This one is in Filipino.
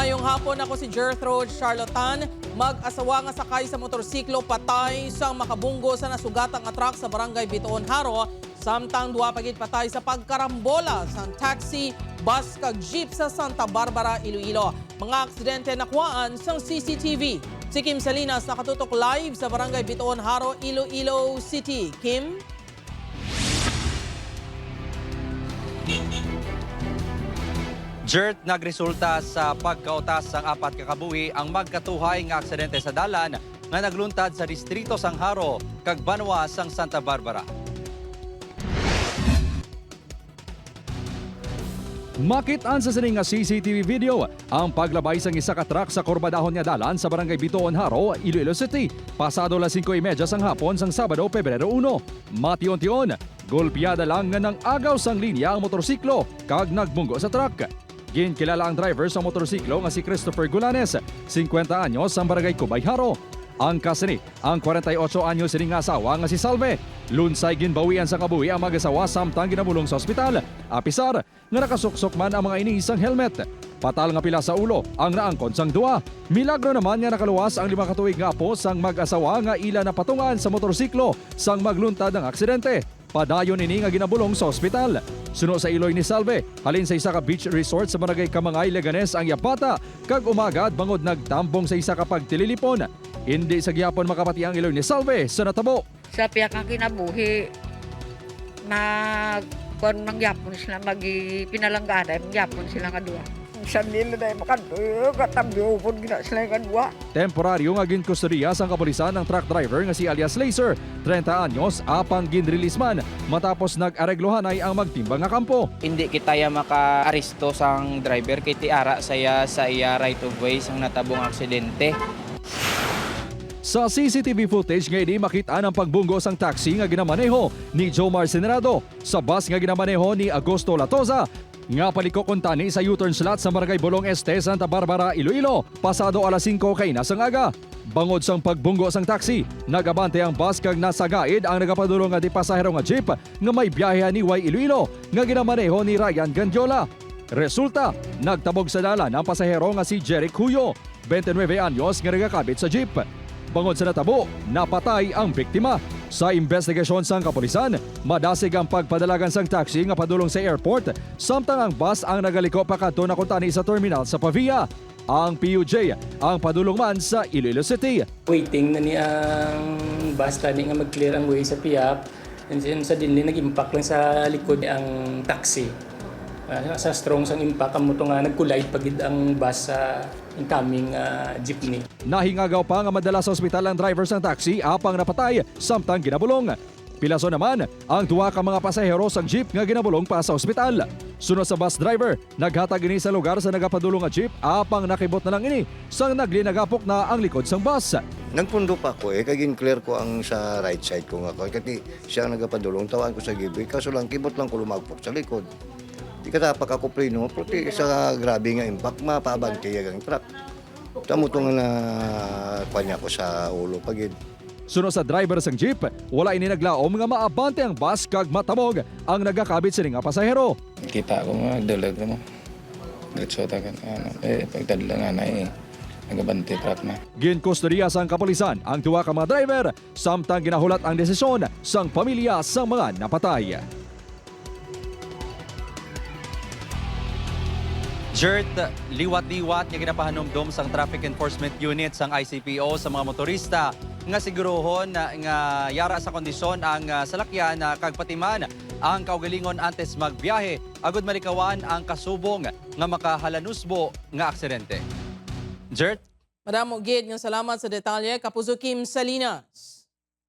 Mayong hapon ako si Gertrude Charlatan, mag-asawa nga sakay sa motorsiklo patay sa makabunggo sa nasugatang atrak sa barangay Bitoon Haro, samtang duwa pagit patay sa pagkarambola sa taxi, bus kag jeep sa Santa Barbara, Iloilo. Mga aksidente nakuhaan sa CCTV. Si Kim Salinas nakatutok live sa barangay Bitoon Haro, Iloilo City. Kim? Jert nagresulta sa pagkautas sang apat kakabuhi ang magkatuhay nga aksidente sa dalan nga nagluntad sa distrito sang Haro kag Banwa sang Santa Barbara. Makitaan sa sining nga CCTV video ang paglabay sang isa ka truck sa kurbadahon nga dalan sa barangay Bitoon Haro, Iloilo City. Pasado las 5:30 sang hapon sang Sabado, Pebrero 1. Mation-tion, golpeada lang nga ng agaw sang linya ang motorsiklo kag nagbunggo sa truck. Ginkilala ang driver sa motorsiklo nga si Christopher Gulanes, 50 anyos sa barangay Cubay Haro. Ang kasini, ang 48 anyos sining asawa nga si Salve. Lunsay ginbawian sa kabuhi ang mag-asawa samtang ginamulong sa ospital. Apisar, nga nakasuksok man ang mga iniisang helmet. Patal nga pila sa ulo ang naangkon sang duwa. Milagro naman nga nakaluwas ang lima katuig nga apo sang mag-asawa nga ila na patungan sa motorsiklo sang magluntad ang aksidente. Padayon ini nga ginabulong sa ospital. Suno sa iloy ni Salve, halin sa isa ka beach resort sa Barangay Kamangay, Leganes ang yapata, kag umagad bangod nagtambong sa isa ka pagtililipon. Hindi sa gihapon makapati ang iloy ni Salve sa natabo. sa piyak ang kinabuhi nag kung nangyapon sila magi pinalanggaday mangyapon sila nga duwa sa nila dahil makaduyo katabyo po gina sila nga duwa Temporaryo nga ginkustodiya sang kapulisan ng truck driver nga si alias Laser, 30 anyos, apang ginrelease man matapos nag-areglohanay ang magtimbang nga kampo. hindi kita ya maka-aristo sang driver kay tiara saya sa iya right of way sang natabong aksidente. Sa CCTV footage nga ini makita ang pagbunggo sang taxi nga ginamaneho ni Jomar Senerado sa bus nga ginamaneho ni Agosto Latoza nga paliko kuntani sa U-turn slot sa Barangay Bolong Este, Santa Barbara, Iloilo, pasado alas 5 kay nasang aga. Bangod sang pagbunggo sang taxi, nagabante ang bus kag nasa gaid ang nagapadulong nga di pasahero nga jeep nga may biyahe ni Way Iloilo nga ginamaneho ni Ryan Gandiola. Resulta, nagtabog sa dalan ang pasahero nga si Jeric Huyo, 29 anyos nga nagakabit sa jeep. Bangod sa natabo, napatay ang biktima. Sa investigasyon sang kapulisan, madasig ang pagpadalagan sang taxi nga padulong sa airport, samtang ang bus ang nagaliko pa kadto na kuntani sa terminal sa Pavia. Ang PUJ ang padulong man sa Iloilo City. waiting na ni ang bus tani nga mag-clear ang way sa Piap. And sa dinli nag-impact lang sa likod ang taxi. Ah, sa strong sang impact ang moto nga nag-collide pagid ang bus sa incoming ah, jeepney. Nahingagaw pa nga madala sa ospital ang driver sang taxi apang napatay samtang ginabulong. Pilaso naman ang duwa ka mga pasahero sang jeep nga ginabulong pa sa ospital. Sunod sa bus driver, naghatag ini sa lugar sa nagapadulong nga jeep apang nakibot na lang ini sang naglinagapok na ang likod sang bus. Nagpundo pa ako eh, kagin clear ko ang sa right side ko nga ko. Kasi siya ang nagapadulong, tawaan ko sa gibi. Kaso lang, kibot lang ko lumagpok sa likod. Di ka tapak ako prino, puti sa grabe nga impact, mapaabante yung truck. Tamo na kanya ko sa ulo pagid. Sunod sa driver sang jeep, wala ini naglaom nga maabante ang bus kag matamog ang nagakabit sini nga pasahero. kita ko nga dalag mo diretso ta kan ano eh pagdala nga na eh nagabante truck na Ginkustodiya sang kapulisan ang duwa ka mga driver samtang ginahulat ang desisyon sang pamilya sang mga napatay. Jert liwat-liwat nga ginapahanumdum sang Traffic Enforcement Unit sang ICPO sa mga motorista nga sigurohon na nga yara sa kondisyon ang ah, salakyan na kagpatiman ang kaugalingon antes magbiyahe agud malikawan ang kasubong nga makahalanusbo nga aksidente. Jert Madam Gid, nga salamat sa detalye. Kapuso Kim Salinas.